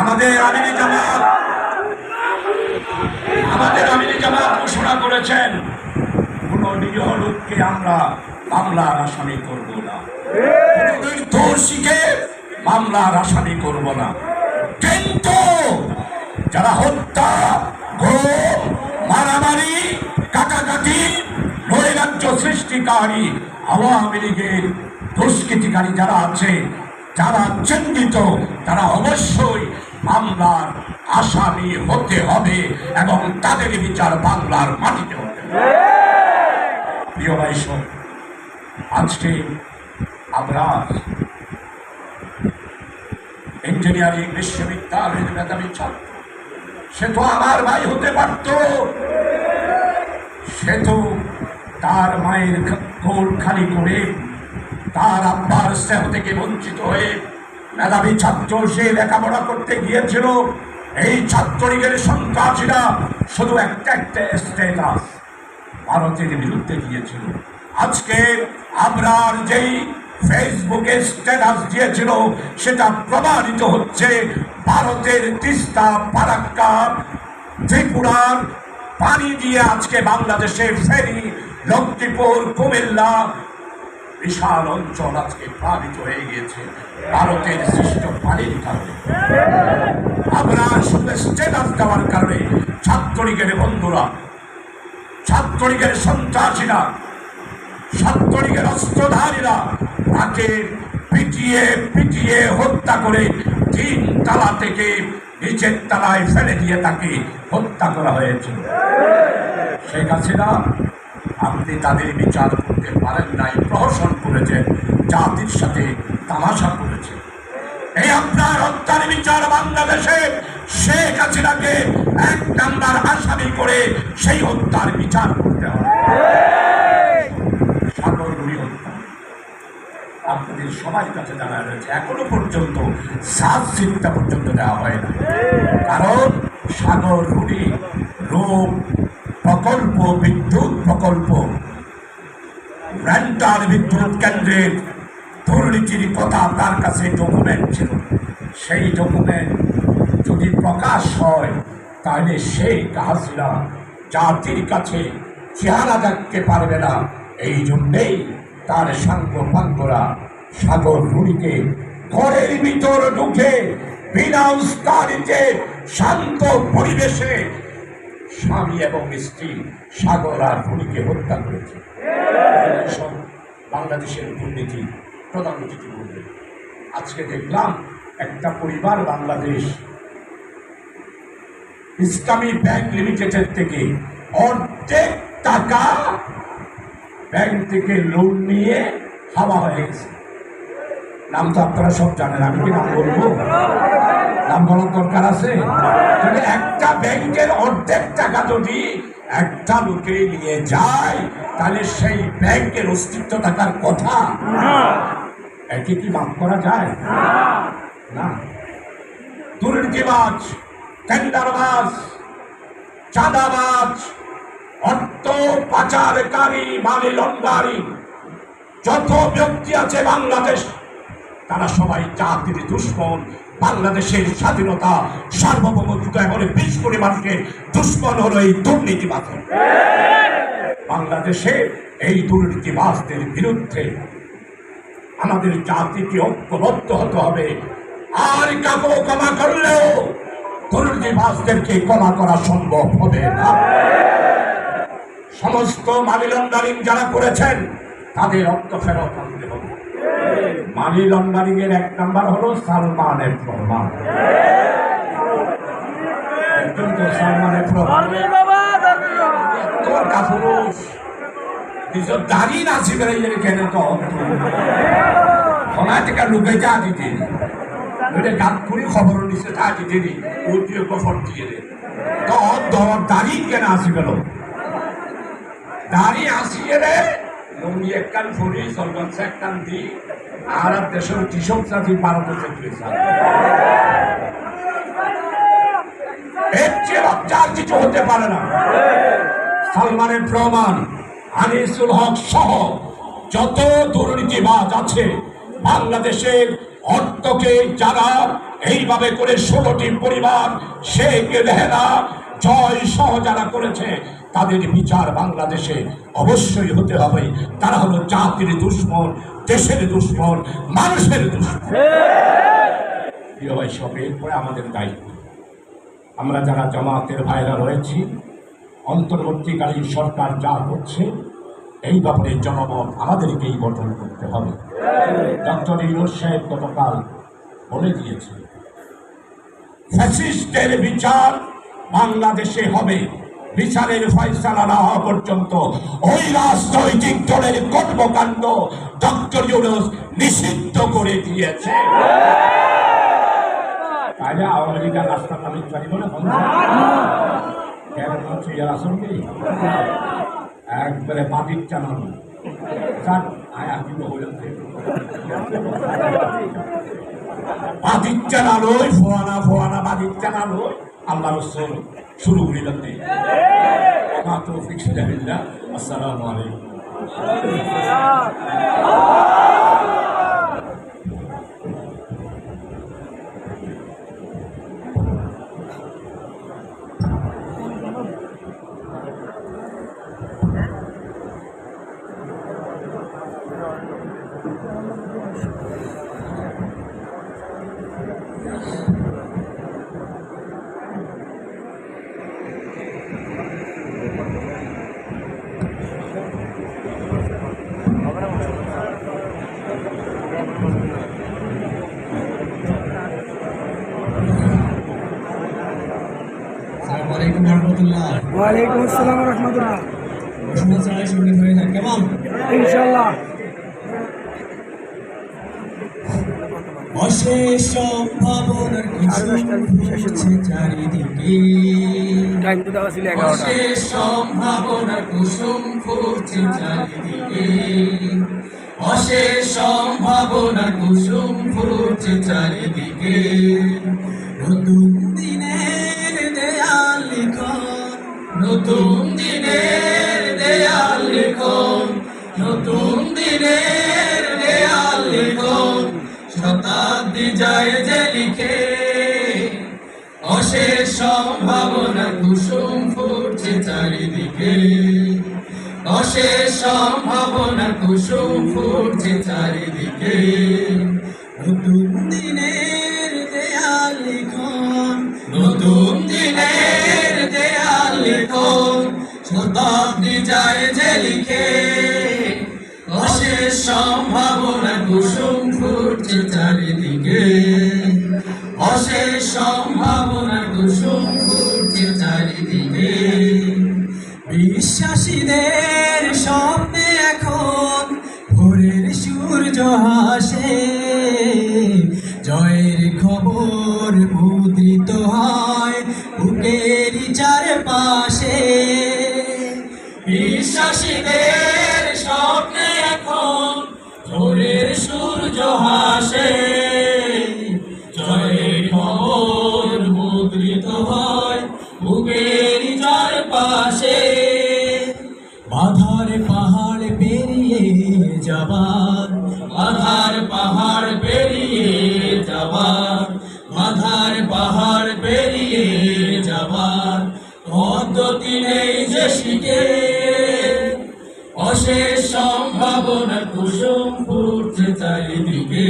আমাদের আমিনী জামাত, আমাদের আমিনী জামাত ঘোষণা করেছেন, কোন নিরীহ লোককে আমরা মামলার আসামি করব না। মামলার আসামি করব না। কিন্তু যারা হত্যা মারামারি, কাটাকাটি, নৈরাজ্য সৃষ্টিকারী, আওয়ামী লীগের দুষ্কৃতিকারী যারা আছে যারা চিন্তিত, তারা অবশ্যই মামলার আসামি হতে হবে এবং তাদের বিচার বাংলার মাটিতে হবে। প্রিয় ভাই আজকে আমরা ইঞ্জিনিয়ারিং বিশ্ববিদ্যালয়ের মেধাবী ছাত্র। সে তো আমার ভাই হতে পারত। সে তো তার মায়ের কোল খালি করে তার আব্বার স্নেহ থেকে বঞ্চিত হয়ে মেধাবী ছাত্র সে লেখাপড়া করতে গিয়েছিল। এই ছাত্রলীগের সন্ত্রাসীরা শুধু একটা একটা স্টেটাস ভারতের বিরুদ্ধে গিয়েছিল। আজকে আমরা যেই ফেসবুকে স্ট্যাটাস দিয়েছিল, সেটা প্রমাণিত হচ্ছে ভারতের তিস্তা ফারাক্কা ত্রিপুরার পানি দিয়ে আজকে বাংলাদেশে ফেরি লক্ষ্মীপুর, কুমিল্লা বিশাল অঞ্চল আজকে প্লাবিত হয়ে গিয়েছে ভারতের সৃষ্ট পানির কারণে। আমরা শুধু স্ট্যাটাস দেওয়ার কারণে ছাত্রলীগের বন্ধুরা, ছাত্রলীগের সন্ত্রাসীরা, ছাত্রলীগের অস্ত্রধারীরা তাকে পিটিয়ে পিটিয়ে হত্যা করে তিন তালা থেকে নিচের তালায় ফেলে দিয়ে তাকে হত্যা করা হয়েছিল। শেখ হাসিনা আপনি তাদের বিচার করতে পারেন নাই, প্রহসন করেছেন, জাতির সাথে তামাশা করেছেন। এই আপনার হত্যার বিচার বাংলাদেশে শেখ হাসিনাকে এক নাম্বার আসামি করে সেই হত্যার বিচার করতে হবে। আপনাদের সবার কাছে জানা রয়েছে, এখনও পর্যন্ত সাত চিন্তা পর্যন্ত দেওয়া হয় না। কারণ সাগর রুডি রোগ প্রকল্প, বিদ্যুৎ প্রকল্প। রেন্টাল বিদ্যুৎ কেন্দ্রের দুর্নীতির কথা তার কাছে ডকুমেন্ট ছিল। সেই ডকুমেন্ট যদি প্রকাশ হয়, তাহলে সেই হাসিনা জাতির কাছে চেহারা দেখতে পারবে না। এই জন্যেই তার সাঙ্গ পাঙ্গরা সাগর রুড়িকে ঘরের ভিতর ঢুকে বিনা উস্তারিতে শান্ত পরিবেশে স্বামী এবং স্ত্রী সাগর আর ভূমিকে হত্যা করেছে। বাংলাদেশের দুর্নীতি, প্রধান অতিথি আজকে দেখলাম একটা পরিবার বাংলাদেশ ইসলামী ব্যাংক লিমিটেডের থেকে অর্ধেক টাকা ব্যাংক থেকে লোন নিয়ে হাওয়া হয়ে গেছে। নাম তো আপনারা সব জানেন, আমি কি নাম বলব? বলার দরকার আছে? একটা ব্যাংকের অর্ধেক টাকা যদি একটা লোকে নিয়ে যায় তাহলে সেই ব্যাংকের অস্তিত্ব থাকার কথা। একে কি মাফ করা যায়? না। দুর্নীতিবাজ টেন্ডারবাজ চাঁদাবাজ অর্থ পাচারকারী মানি লন্ডারি যত ব্যক্তি আছে বাংলাদেশ তারা সবাই জাতির দুশ্মন। বাংলাদেশের স্বাধীনতা সার্বভৌমত্ব এবং বিশ কোটি মানুষের দুশ্মন হলো এই দুর্নীতিবাদ বাংলাদেশে এই দুর্নীতিবাজদের বিরুদ্ধে আমাদের জাতিকে ঐক্যবদ্ধ হতে হবে। আর কাকো ক্ষমা করলেও দুর্নীতিবাজদেরকে ক্ষমা করা সম্ভব হবে না। সমস্ত লন্ডারিং যারা করেছেন, তাদের রক্ত ফেরত মানি লন্ডারিং এর এক নাম্বার হলো সালমানের প্রমাণ। একজন তো সালমানের প্রমাণ। তোর কাপুরুষ। নিজের দাড়ি নাচি বেড়াইলে কেন তো? খোলা থেকে লুকে যা দিতে ওইটা গান করে খবর নিছে তা দিতে দিয়ে দে। তো ধর দাড়ি কেন আসি গেল দাড়ি আসিয়ে রে একখান ফুরি দি আর দেশের কৃষক কিছু হতে পারে না। সালমানের প্রমাণ, আনিসুল হক সহ যত দুর্নীতিবাজ আছে, বাংলাদেশের অর্থকে যারা এইভাবে করে ষোলোটি পরিবার শেখ রেহেনা জয় সহ যারা করেছে তাদের বিচার বাংলাদেশে অবশ্যই হতে হবে। তারা হলো জাতির দুশ্মন, দেশের দুশ্মন, মানুষের দুশ্মন। আমাদের দায়িত্ব। আমরা যারা জামাতের ভাইরা রয়েছি, অন্তর্বর্তীকালীন সরকার যা করছে, এই ব্যাপারে জনমত আমাদেরকেই গঠন করতে হবে। ডক্টর ইউনুস সাহেব গতকাল বলে দিয়েছে ফ্যাসিস্টের বিচার বাংলাদেশে হবে। বিচারের ফয়সালা না হওয়া পর্যন্ত ওই রাজনৈতিক দলের কর্মকাণ্ড ডক্টর ইউনুস নিষিদ্ধ করে দিয়েছে। তাহলে আওয়ামী লীগের রাস্তা তালিক চালিব না একবারে বাদিক চালানো। স্যার, আয়া কিন্তু হইল বাদিক চালালোই ফোয়ানা ফোয়ানা বাদিক চালালোই আল্লাহ রসুল। শুরু করে দিলাম নেই মা তৌফিক সুজাহিল্লাহ আসসালামু আলাইকুম। ওয়ালাইকুম আসসালাম রহমতুল্লাহ। ইনশাল্লাহ অশেষ সম্ভাবনার কিছু চারিদিকে। টাইম তো দেওয়া ছিল এগারোটা। অশেষ সম্ভাবনার কুসুম ফুটছে চারিদিকে। অশেষ সম্ভাবনার কুসুম ফুটছে চারিদিকে। নতুন লিখন নতুন দিনের দেয়াল লিখন, নতুন দিনের দেয়াল লিখন, শতাব্দী যায় যে লিখে। অশেষ সম্ভাবনা কুসুম ফুটছে চারিদিকে। অশেষ সম্ভাবনা কুসুম ফুটছে চারিদিকে। নতুন ফুটছে চারিদিকে। অশেষ সম্ভাবনা কুসুম ফুটছে চারিদিকে। বিশ্বাসীদের হাসে জয়ের খবর মুদ্রিত হয় বুকের চারপাশে। বাধার পাহাড় পেরিয়ে যাবার, বাধার পাহাড় পেরিয়ে যাবার, বাধার পাহাড় পেরিয়ে যাবার। পদ্ধতি নেই যে শিখে অশেষ সম্ভাবনা কুসুম ফুটছে চারিদিকে।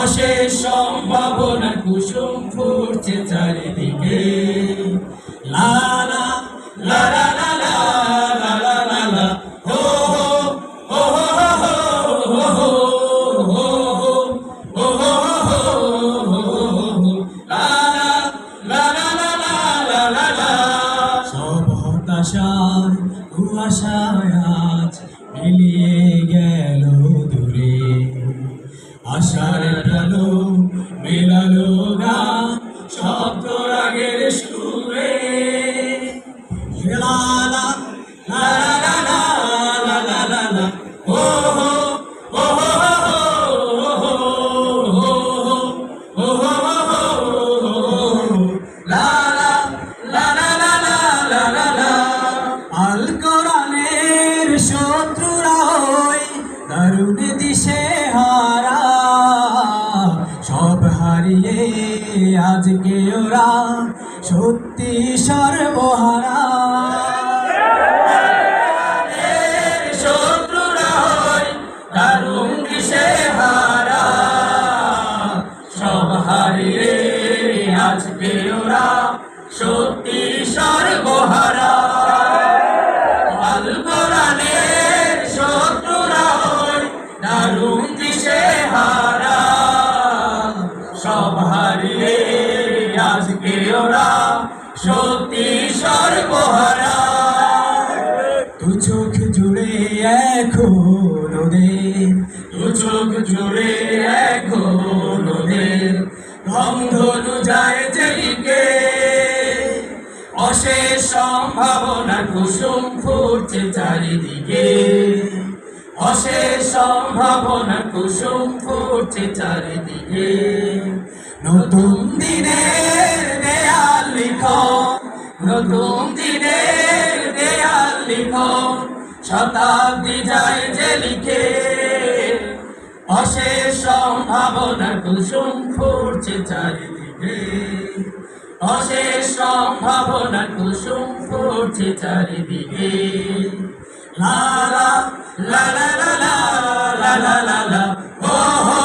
অশেষ সম্ভাবনা কুসুম ফুটছে চারিদিকে। লা লা দিশে হারা। সব হারিয়ে আজকে ওরা সত্যি সর্বহারা। যায় যেদিকে অশেষ সম্ভাবনা কুসুম ফুটছে চারিদিকে। অশেষ সম্ভাবনা কুসুম ফুটছে চারিদিকে। নতুন দিনের দেয়াল লিখো, নতুন দিনের দেয়াল লিখো, শতাব্দী যায় যে লিখে অশেষ সম্ভাবনা কুসুম ফুটছে চারিদিকে। অশেষ সম্ভাবনা কুসুম ফুটছে চারিদিকে লা লা লা লা লা লা লা ও হো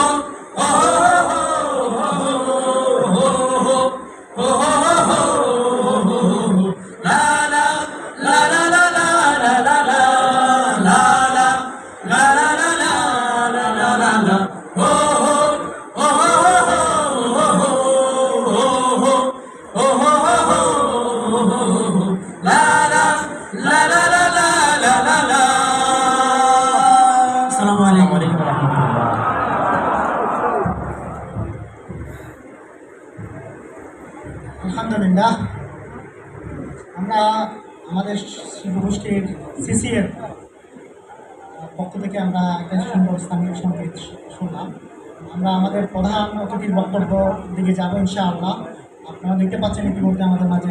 আলহামদুলিল্লাহ, আমরা আমাদের শিবগোষ্ঠীর সিসিএর পক্ষ থেকে আমরা একটা সুন্দর স্থানীয় সংগীত শুনলাম। আমরা আমাদের প্রধান অতিথির বক্তব্য দিকে যাব ইনশাআল্লাহ। আপনারা দেখতে পাচ্ছেন ইতিমধ্যে আমাদের মাঝে